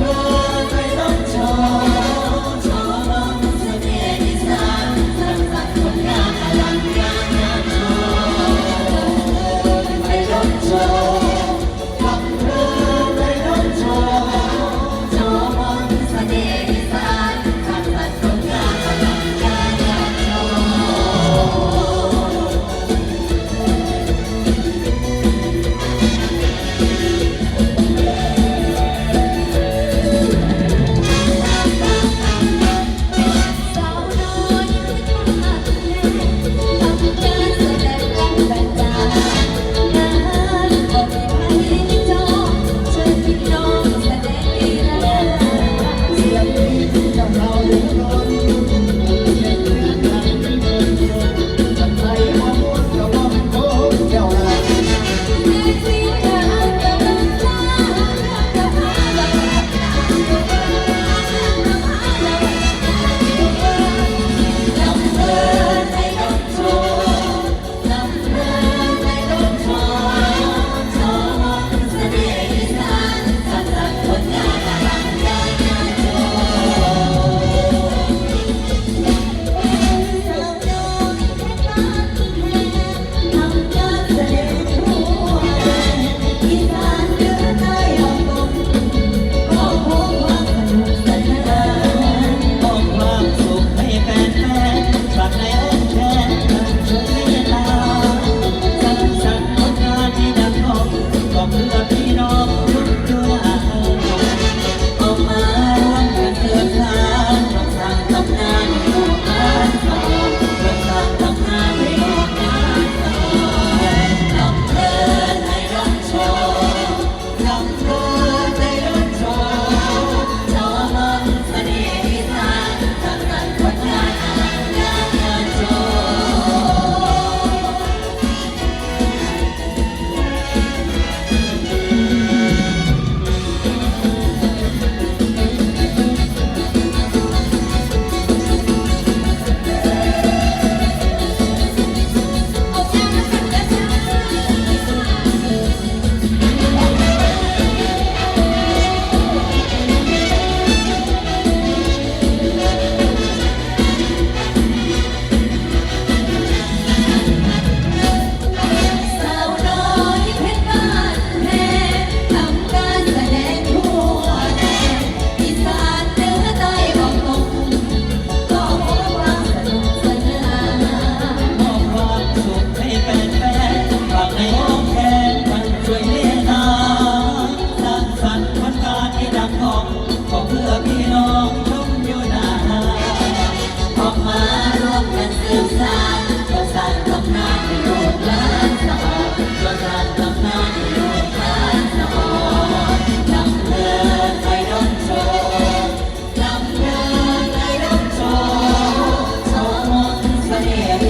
ครา Sandılar ตัวพี่น้องชุมอยู่นาออกมาร่วมกันสืบสานประสานตำนานให้ลูกหานออนประสานตำนานให้ลูกหานออนนำเลินไปดนโชว์นำเลินไปดนโชว์โชว์มนต์ส่